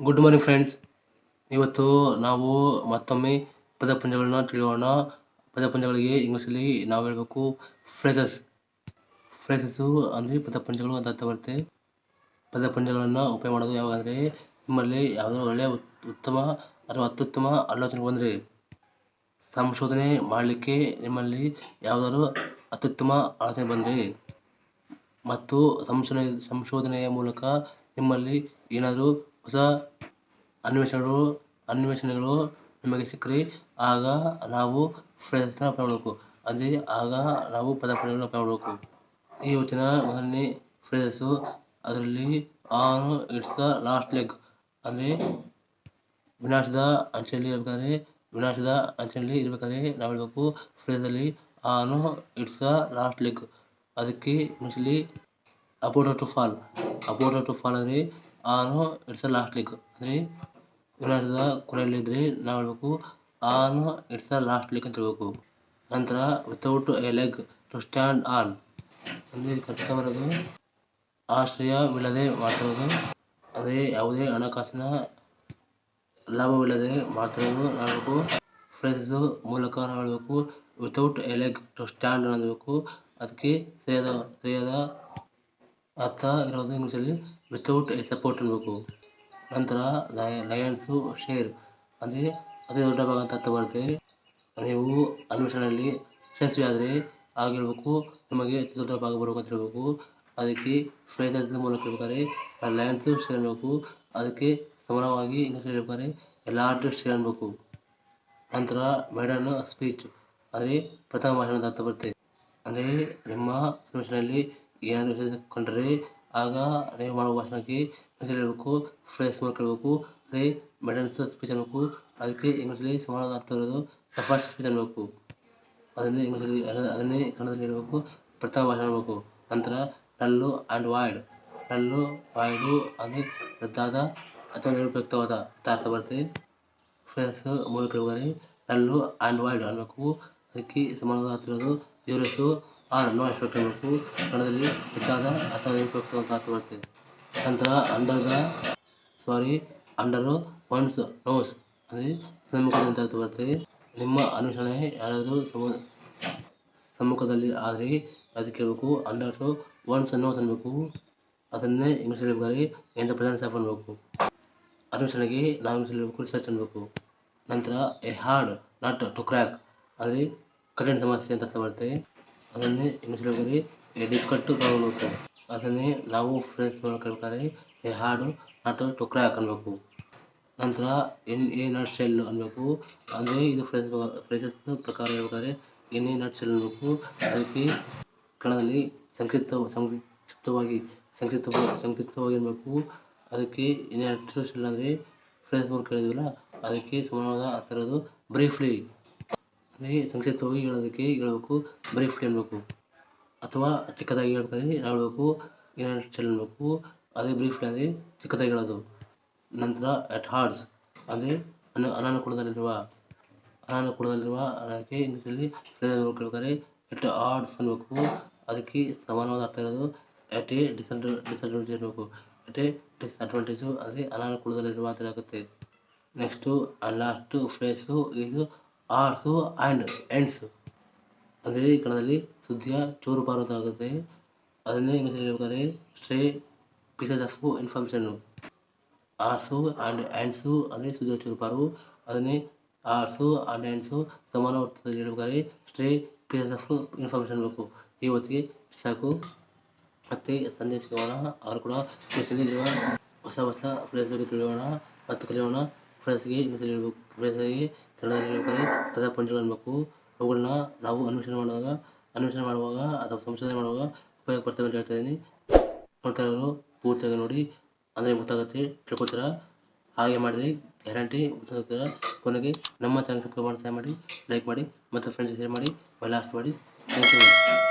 Good morning friends ಇವತ್ತು ನಾವು ಮತ್ತೊಮ್ಮೆ ಪದಪುಂಜಗಳನ್ನ ತಿಳಿಯೋಣ. ಪದಪುಂಜಗಳಿಗೆ ಇಂಗ್ಲೀಷಲ್ಲಿ ನಾವು ಹೇಳಬೇಕು ಫ್ರೇಸಸ್ ಫ್ರೇಸಸ್ಸು ಅಂದರೆ ಪದಪುಂಜಗಳು ಅಂತ ಅರ್ಥ ಬರುತ್ತೆ. ಪದಪುಂಜಗಳನ್ನು ಉಪಯೋಗ ಮಾಡೋದು ಯಾವಾಗಂದರೆ ನಿಮ್ಮಲ್ಲಿ ಯಾವುದೋ ಒಳ್ಳೆಯ ಉತ್ತಮ ಅಥವಾ ಅತ್ಯುತ್ತಮ ಆಲೋಚನೆ ಬಂದರೆ ಸಂಶೋಧನೆ ಮಾಡಲಿಕ್ಕೆ ನಿಮ್ಮಲ್ಲಿ ಯಾವುದಾದ್ರು ಅತ್ಯುತ್ತಮ ಆಲೋಚನೆ ಬಂದರೆ ಮತ್ತು ಸಂಶೋಧನೆ, ಸಂಶೋಧನೆಯ ಮೂಲಕ ನಿಮ್ಮಲ್ಲಿ ಏನಾದರೂ ಹೊಸ ಅನ್ವೇಷಣೆಗಳು ಅನ್ವೇಷಣೆಗಳು ನಿಮಗೆ ಸಿಕ್ಕರೆ. ಆಗ ನಾವು ಪ್ರಯತ್ನ ಪಡಬೇಕು. ಅಂದರೆ ಆಗ ನಾವು ಪದಪುಂಜಗಳನ್ನ ಉಪಯೋಗ ಮಾಡಬೇಕು ಈ ಮೊದಲನೇ ಫ್ರೇಸಸ್ಸು ಅದರಲ್ಲಿ on it's the last leg ಅಂದರೆ ವಿನಾಶದ ಅಂಚಲ್ಲಿ ಇರಬೇಕಾದ್ರೆ, ವಿನಾಶದ ಅಂಚಲ್ಲಿ ಇರಬೇಕಾದ್ರೆ ನಾವು ಹೇಳಬೇಕು ಫ್ರೇಸಲ್ಲಿ on it's the last leg ಅದಕ್ಕೆ ಇಂಗ್ಲೀಷಲ್ಲಿ about to fall about to fall ಅಂದರೆ ಆನು ಇಟ್ಸ್ ಅಂದ್ರೆ ಲಾಸ್ಟ್ ಲೆಗ್ ಅಂದರೆ ವಿನಾಶದ ಕೊನೆಯಲ್ಲಿದ್ದರೆ ನಾವು ಹೇಳಬೇಕು, ಆನ್ ಇಟ್ಸ್ ಲಾಸ್ಟ್ ಲೆಗ್ ಅಂತ ಹೇಳ್ಬೇಕು. ನಂತರ without a leg to stand on ಅಂದರೆ ಆಶ್ರಯ ಆಶ್ರಯವಿಲ್ಲದೆ ಮಾಡ್ತಿರೋದು. ಅಂದ್ರೆ ಯಾವುದೇ ಹಣಕಾಸಿನ ಲಾಭವಿಲ್ಲದೆ ಮಾಡ್ತಿರೋದು ಹೇಳಬೇಕು. ಫ್ರೇಸಸ್ಸು ಮೂಲಕ ನಾವು without a leg to stand ಅನ್ನಬೇಕು ಅದಕ್ಕೆ ಸರಿಯಾದ ಸರಿಯಾದ ಅರ್ಥ ಇರೋದು ಇಂಗ್ಲೀಷಲ್ಲಿ ವಿತೌಟ್ ಎ ಸಪೋರ್ಟ್ ಅನ್ಬೇಕು. ನಂತರ ಲಯನ್ಸು ಶೇರ್ ಅಂದರೆ ಅತಿ ದೊಡ್ಡ ಭಾಗ ಅಂತ ಅರ್ಥ ಬರುತ್ತೆ. ನೀವು ಅನ್ವೇಷಣೆಯಲ್ಲಿ ಯಶಸ್ವಿ ಆದರೆ ಆಗ ಹೇಳ್ಬೇಕು ನಿಮಗೆ ಅತಿ ದೊಡ್ಡ ಭಾಗ ಬರಬೇಕು ಅಂತ ಹೇಳ್ಬೇಕು ಅದಕ್ಕೆ ಫ್ರೇಸಸ್ ಮೂಲಕ ಹೇಳ್ಬೇಕಾದ್ರೆ ಲಯನ್ಸು ಶೇರ್ ಅನ್ಬೇಕು. ಅದಕ್ಕೆ ಸಮಾನವಾಗಿ ಇಂಗ್ಲೀಷಲ್ಲಿ ಹೇಳ್ಬೇಕಾದ್ರೆ ಲಾರ್ಜ್ ಶೇರ್ ಅನ್ಬೇಕು. ನಂತರ ಮೇಡನ್ ಸ್ಪೀಚ್ ಅಂದರೆ ಪ್ರಥಮ ಭಾಷಣ ಅಂತ ಅರ್ಥ ಬರುತ್ತೆ. ಅಂದರೆ ನಿಮ್ಮ ಅನ್ವೇಷಣೆಯಲ್ಲಿ ಏನಾದರೂ ಕಂಡರೆ ಆಗ ನೀವು ಮಾಡೋ ಭಾಷಣಕ್ಕೆ ಹೇಳ್ಬೇಕು ಫ್ರೇಸ್ ಮೂಲಕ ಹೇಳ್ಬೇಕು ಅದೇ ಮೇಡನ್ಸ್ ಸ್ಪೀಚ್ ಅನ್ಬೇಕು ಅದಕ್ಕೆ ಇಂಗ್ಲೀಷಲ್ಲಿ ಸಮಾನವಾದ ಅರ್ಥ ಇರೋದು ಫಸ್ಟ್ ಸ್ಪೀಚ್ ಅನ್ಬೇಕು ಅದನ್ನೇ ಇಂಗ್ಲೀಷಲ್ಲಿ ಅದನ್ನೇ ಕನ್ನಡದಲ್ಲಿ ಹೇಳಬೇಕು, ಪ್ರಥಮ ಭಾಷಣ ಅನ್ನಬೇಕು ನಂತರ ಟಲ್ಲು ಆ್ಯಂಡ್ ವಾಯ್ಡ್ ಟಲ್ಲು ವಾಯ್ಡು ಅಂದರೆ ರದ್ದಾದ ಅಥವಾ ನಿರುಪಯುಕ್ತವಾದ ಅಂತ ಬರುತ್ತೆ. ಫ್ರೇಸ್ ಮೂಲಕ ಹೇಳಿದರೆ ಡಲ್ಲು ಆ್ಯಂಡ್ ವಾಯ್ಡ್ ಅನ್ಬೇಕು ಅದಕ್ಕೆ ಸಮಾನವಾದ ಅರ್ಥ ಇರೋದು ಯೂರಸ್ಸು ಆರ್ ನೋ ಹೆಚ್ಚಾದ ಅಥವಾ ಉಪಯುಕ್ತವಂತ ಅರ್ಥ ಬರುತ್ತೆ ನಂತರ under the sorry under one's nose ಅಂದರೆ ಅರ್ಥ ಬರುತ್ತೆ ನಿಮ್ಮ ಅನುಸರಣೆ ಯಾರಾದರೂ ಸಮ ಸಮ್ಮುಖದಲ್ಲಿ ಆದರೆ ಅದಕ್ಕೆ ಹೇಳ್ಬೇಕು ಅಂಡರ್ ಒನ್ಸ್ ನೋಸ್ ಅನ್ಬೇಕು. ಅದನ್ನೇ ಇಂಗ್ಲೀಷ್ ಹೇಳ್ಬೇಕಾದ್ರೆ ಎಂತ ಪ್ರೆಸೆನ್ಸ್ ಆಫ್ ಅನ್ಬೇಕು. ಅನುಸರಣೆಗೆ ನಾವು ಇಂಗ್ಲೀಷ್ ಹೇಳ್ಬೇಕು ರಿಸರ್ಚ್ ಅನ್ಬೇಕು. ನಂತರ a hard nut to crack ಅಂದರೆ ಕಠಿಣ ಸಮಸ್ಯೆ ಅಂತ ಅರ್ಥ ಬರುತ್ತೆ. ಅದನ್ನೇ ಇಂಗ್ಲೀಷಲ್ಲಿ ಹೇಳ್ಬೇಕಾದ್ರೆ ಎ ಡಿಫಿಕಲ್ಟ್ ಪ್ರಾಬ್ಲಮ್ ಅನ್ಬೇಕು ಅದನ್ನೇ ನಾವು ಫ್ರೆಂಡ್ಸ್ ಮೂಲಕ ಈ ಹಾಡು ನಟ್ ಹಾಕೊಳ್ಬೇಕು ಕ್ರ್ಯಾಕ್ ನಂತರ ಎನ್, ಎ, ನಟ್ ಶೆಲ್ ಅನ್ಬೇಕು. ಅಂದರೆ ಇದು ಫ್ರೆಂಡ್ಸ್ ಫ್ರೆಂಡ್ಸ್ ಪ್ರಕಾರ ಹೇಳ್ಬೇಕಾದ್ರೆ ಎನ್, ಎ, ನಟ್ ಶೆಲ್ ಅನ್ಬೇಕು. ಅದಕ್ಕೆ ಕಣದಲ್ಲಿ ಸಂಕ್ಷಿಪ್ತ, ಸಂಕ್ಷಿಪ್ತವಾಗಿ ಸಂಕ್ಷಿಪ್ತ, ಸಂಕ್ಷಿಪ್ತವಾಗಿ ಅನ್ಬೇಕು. ಅದಕ್ಕೆ ಎನ್, ಎ, ನಟ್ ಶೆಲ್ ಅಂದರೆ ಫ್ರೆಂಡ್ಸ್ ಹೇಳಿದ್ವಲ್ಲ ಅದಕ್ಕೆ ಸಮಾನವಾದ ಆ ಥರದ್ದು ಬ್ರೀಫ್ಲಿ ಅಂದರೆ ಸಂಕ್ಷಿಪ್ತವಾಗಿ ಹೇಳೋದಕ್ಕೆ ಹೇಳಬೇಕು ಬ್ರೀಫ್ಲಿ ಅನ್ನಬೇಕು ಅಥವಾ ಚಿಕ್ಕದಾಗಿ ಹೇಳ್ಬೇಕಾದ್ರೆ ಹೇಳಬೇಕು ಹೇಳ್ಬೇಕು ಅನ್ನಬೇಕು ಅದೇ ಬ್ರೀಫ್ಲಿ ಅಂದರೆ ಚಿಕ್ಕದಾಗಿ ಹೇಳೋದು. ನಂತರ ಅಟ್ ಹಾರ್ಡ್ಸ್ ಅಂದರೆ ಅನ, ಅನಾನುಕೂಲದಲ್ಲಿರುವ ಅನಾನುಕೂಲದಲ್ಲಿರುವ ಅದಕ್ಕೆ ಇಂಗ್ಲೀಷಲ್ಲಿ ಹೇಳ್ಬೇಕಾದ್ರೆ ಎಟ್ ಹಾರ್ಡ್ಸ್ ಅನ್ಬೇಕು ಅದಕ್ಕೆ ಸಮಾನವಾದ ಅರ್ಥ ಇರೋದು ಎಟ್ ಎ ಡಿಸಡ್ ಡಿಸಡ್ವಾಂಟೇಜ್ ಅನ್ಬೇಕು ಎಟ್ ಎ ಡಿಸ್ಅಡ್ವಾಂಟೇಜು ಅಂದರೆ ಅನಾನುಕೂಲದಲ್ಲಿರುವ ಅಂತ ಆಗುತ್ತೆ. ನೆಕ್ಸ್ಟು ಲಾಸ್ಟು ಫ್ರೇಸು ಇದು ಆರ್ಸು ಆ್ಯಂಡ್ ಎಂಡ್ಸ್. ಅಂದರೆ ಕನ್ನಡದಲ್ಲಿ ಸುದ್ದಿಯ ಚೂರು ಅಂತ ಆಗುತ್ತೆ. ಅದನ್ನೇ ಇಂಗ್ಲೀಷಲ್ಲಿ ಹೇಳ್ಬೇಕಾದ್ರೆ stray pieces of information odds and ends ಅಂದರೆ ಸುದ್ದಿಯ ಚೂರುಪಾರು ಅದನ್ನೇ ಆರ್ಸು ಆ್ಯಂಡ್ ಆ್ಯಂಡ್ಸು ಸಮಾನ ಅರ್ಥದಲ್ಲಿ ಹೇಳ್ಬೇಕಾದ್ರೆ ಸ್ಟ್ರೇ ಪೀಸಸ್ ಆಫ್ ಇನ್ಫಾರ್ಮೇಷನ್ ಬೇಕು. ಈ ಹೊತ್ತಿಗೆ ಸಾಕು. ಮತ್ತೆ ಸಂಜೆ ಅವರು ಕೂಡ ಹೊಸ ಹೊಸ ಪ್ಲೇಸ್ ಬಗ್ಗೆ ತಿಳಿಯೋಣ. ಮತ್ತು ಕಲಿಯೋಣ. ಹೇಳ್ಬೇಕು ಫ್ರೇಸ್ಗೆ ಕನ್ನಡದಲ್ಲಿ ಪದಪುಂಜಗಳು ಅನ್ಬೇಕು. ಅವುಗಳನ್ನ ನಾವು ಅನ್ವೇಷಣೆ ಮಾಡುವಾಗ ಅನ್ವೇಷಣೆ ಮಾಡುವಾಗ ಅಥವಾ ಸಂಶೋಧನೆ ಮಾಡುವಾಗ ಉಪಯೋಗ ಬರ್ತವೆ ಅಂತ ಹೇಳ್ತಾ ಇದ್ದೀನಿ. ನೋಡ್ತಾ ಪೂರ್ತಿಯಾಗಿ ನೋಡಿ. ಅಂದರೆ ಗೊತ್ತಾಗುತ್ತೆ ತಿಳ್ಕೊತೀರ ಹಾಗೆ ಮಾಡಿದರೆ ಗ್ಯಾರಂಟಿ ಗೊತ್ತಾಗ್ತೀರ ಕೊನೆಗೆ ನಮ್ಮ ಚಾನಲ್ ಸಬ್ಸ್ಕ್ರೈಬ್ ಮಾಡಿ, ಸಹಾಯ ಮಾಡಿ ಲೈಕ್ ಮಾಡಿ, ಮತ್ತು ಫ್ರೆಂಡ್ಸ್ ಶೇರ್ ಮಾಡಿ ಲಾಸ್ಟ್ ಮಾಡಿ ಥ್ಯಾಂಕ್ ಯು